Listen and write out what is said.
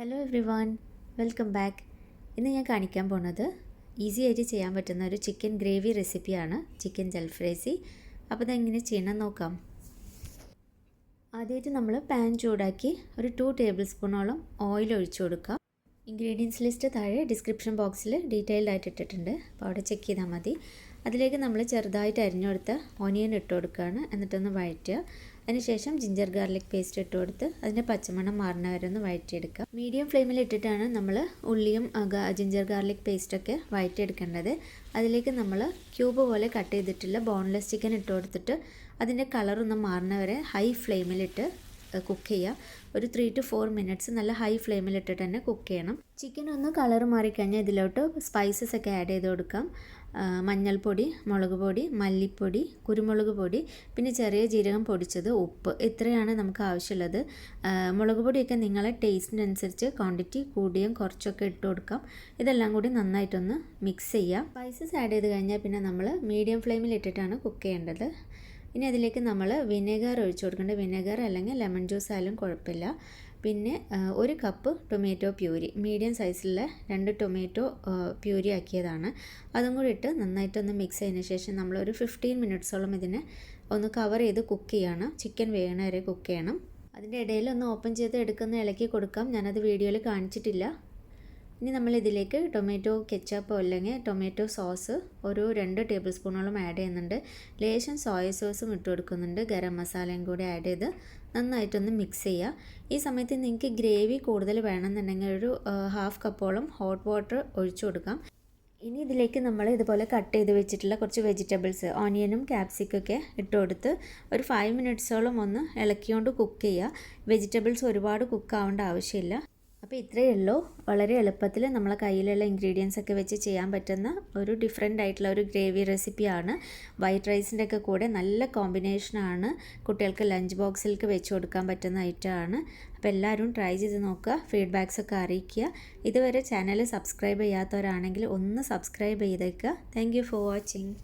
Hello everyone welcome back ഇന്ന് ഞാൻ കാണിക്കാൻ പോണത് ഈസി ആയിട്ട് ചെയ്യാൻ പറ്റുന്ന ഒരു ചിക്കൻ ഗ്രേവി റെസിപ്പിയാണ് ചിക്കൻ ജൽഫ്രൈസി അപ്പോൾ ഇതെങ്ങനെ ചെയ്യണം നോക്കാം. ആദ്യമായിട്ട് നമ്മൾ പാൻ ചൂടാക്കി ഒരു ടു ടേബിൾ സ്പൂണോളം ഓയിൽ ഒഴിച്ചു കൊടുക്കാം. ഇൻഗ്രീഡിയൻസ് ലിസ്റ്റ് താഴെ ഡിസ്ക്രിപ്ഷൻ ബോക്സിൽ ഡീറ്റെയിൽഡ് ആയിട്ട് ഇട്ടിട്ടുണ്ട്. അപ്പോൾ അവിടെ ചെക്ക് ചെയ്താൽ മതി. അതിലേക്ക് നമ്മൾ ചെറുതായിട്ട് അരിഞ്ഞെടുത്ത ഓനിയൻ ഇട്ട് കൊടുക്കുകയാണ് എന്നിട്ടൊന്ന് വഴറ്റുക. അതിനുശേഷം ജിഞ്ചർ ഗാർലിക് പേസ്റ്റ് ഇട്ട് കൊടുത്ത് അതിന്റെ പച്ചമണം മാറുന്ന വരെ ഒന്ന് വഴറ്റിയെടുക്കുക മീഡിയം ഫ്ലെയിമിൽ ഇട്ടിട്ടാണ് നമ്മൾ ഉള്ളിയും ജിഞ്ചർ ഗാർലിക് പേസ്റ്റൊക്കെ വഴറ്റിയെടുക്കേണ്ടത്. അതിലേക്ക് നമ്മൾ ക്യൂബ് പോലെ കട്ട് ചെയ്തിട്ടുള്ള ബോൺലെസ് ചിക്കൻ ഇട്ട് കൊടുത്തിട്ട് അതിന്റെ കളറൊന്ന് മാറുന്ന വരെ ഹൈ ഫ്ലെയിമിലിട്ട് കുക്ക് ചെയ്യുക ഒരു ത്രീ ടു ഫോർ മിനിറ്റ്സ് നല്ല ഹൈ ഫ്ലെയിമിലിട്ടിട്ട് തന്നെ കുക്ക് ചെയ്യണം. ചിക്കൻ ഒന്ന് കളർ മാറിക്കഴിഞ്ഞാൽ ഇതിലോട്ട് സ്പൈസസ് ഒക്കെ ആഡ് ചെയ്ത് കൊടുക്കാം. മഞ്ഞൾപ്പൊടി മുളക് പൊടി മല്ലിപ്പൊടി കുരുമുളക് പൊടി പിന്നെ ചെറിയ ജീരകം പൊടിച്ചത് ഉപ്പ്. ഇത്രയാണ് നമുക്ക് ആവശ്യമുള്ളത്. മുളക് പൊടിയൊക്കെ നിങ്ങളെ ടേസ്റ്റിനനുസരിച്ച് ക്വാണ്ടിറ്റി കൂടിയും കുറച്ചൊക്കെ ഇട്ട് കൊടുക്കാം. ഇതെല്ലാം കൂടി നന്നായിട്ടൊന്ന് മിക്സ് ചെയ്യുക സ്പൈസസ് ആഡ് ചെയ്ത് കഴിഞ്ഞാൽ പിന്നെ നമ്മൾ മീഡിയം ഫ്ലെയിമിൽ ഇട്ടിട്ടാണ് കുക്ക് ചെയ്യേണ്ടത്. ഇനി അതിലേക്ക് നമ്മൾ വിനെഗർ ഒഴിച്ചു കൊടുക്കേണ്ടത് വിനെഗർ അല്ലെങ്കിൽ ലെമൺ ജ്യൂസ് ആയാലും കുഴപ്പമില്ല. പിന്നെ ഒരു കപ്പ് ടൊമാറ്റോ പ്യൂരി. മീഡിയം സൈസിലുള്ള രണ്ട് ടൊമാറ്റോ പ്യൂരി ആക്കിയതാണ്. അതും കൂടി ഇട്ട് നന്നായിട്ടൊന്ന് മിക്സ് ചെയ്തതിന് ശേഷം നമ്മൾ ഒരു ഫിഫ്റ്റീൻ മിനിറ്റ്സോളം ഇതിനെ ഒന്ന് കവർ ചെയ്ത് കുക്ക് ചെയ്യണം. ചിക്കൻ വേഗണ വരെ കുക്ക് ചെയ്യണം. അതിന്റെ ഇടയിൽ ഒന്ന് ഓപ്പൺ ചെയ്ത് എടുക്കുന്ന ഇളക്കി കൊടുക്കാം. ഞാനത് വീഡിയോയിൽ കാണിച്ചിട്ടില്ല. ഇനി നമ്മൾ ഇതിലേക്ക് ടൊമാറ്റോ കെച്ചപ്പോ അല്ലെങ്കിൽ ടൊമാറ്റോ സോസ് ഒരു രണ്ട് ടേബിൾ സ്പൂണോളം ആഡ് ചെയ്യുന്നുണ്ട്. ലേശം സോയ സോസും ഇട്ട് കൊടുക്കുന്നുണ്ട്. ഗരം മസാലയും കൂടി ആഡ് ചെയ്ത് നന്നായിട്ടൊന്ന് മിക്സ് ചെയ്യുക ഈ സമയത്ത് നിങ്ങൾക്ക് ഗ്രേവി കൂടുതൽ വേണമെന്നുണ്ടെങ്കിൽ ഒരു ഹാഫ് കപ്പോളം ഹോട്ട് വാട്ടർ ഒഴിച്ചു കൊടുക്കാം. ഇനി ഇതിലേക്ക് നമ്മൾ ഇതുപോലെ കട്ട് ചെയ്ത് വെച്ചിട്ടുള്ള കുറച്ച് വെജിറ്റബിൾസ് ഓണിയനും ക്യാപ്സിക്കൊക്കെ ഇട്ട് കൊടുത്ത് ഒരു ഫൈവ് മിനിറ്റ്സോളം ഒന്ന് ഇളക്കിക്കൊണ്ട് കുക്ക് ചെയ്യുക വെജിറ്റബിൾസ് ഒരുപാട് കുക്ക് ആവേണ്ട ആവശ്യമില്ല. അപ്പോൾ ഇത്രയേ ഉള്ളൂ. വളരെ എളുപ്പത്തിൽ നമ്മളെ കയ്യിലുള്ള ഇൻഗ്രീഡിയൻസ് ഒക്കെ വെച്ച് ചെയ്യാൻ പറ്റുന്ന ഒരു ഡിഫറെന്റ് ആയിട്ടുള്ള ഒരു ഗ്രേവി റെസിപ്പിയാണ് വൈറ്റ് റൈസിന്റെ ഒക്കെ കൂടെ നല്ല കോമ്പിനേഷനാണ് കുട്ടികൾക്ക് ലഞ്ച് ബോക്സിലേക്ക് വെച്ച് കൊടുക്കാൻ പറ്റുന്ന ഐറ്റമാണ് അപ്പോൾ എല്ലാവരും ട്രൈ ചെയ്ത് നോക്കുക. ഫീഡ്ബാക്സ് ഒക്കെ അറിയിക്കുക. ഇതുവരെ ചാനൽ സബ്സ്ക്രൈബ് ചെയ്യാത്തവരാണെങ്കിൽ ഒന്ന് സബ്സ്ക്രൈബ് ചെയ്തേക്കുക. Thank for watching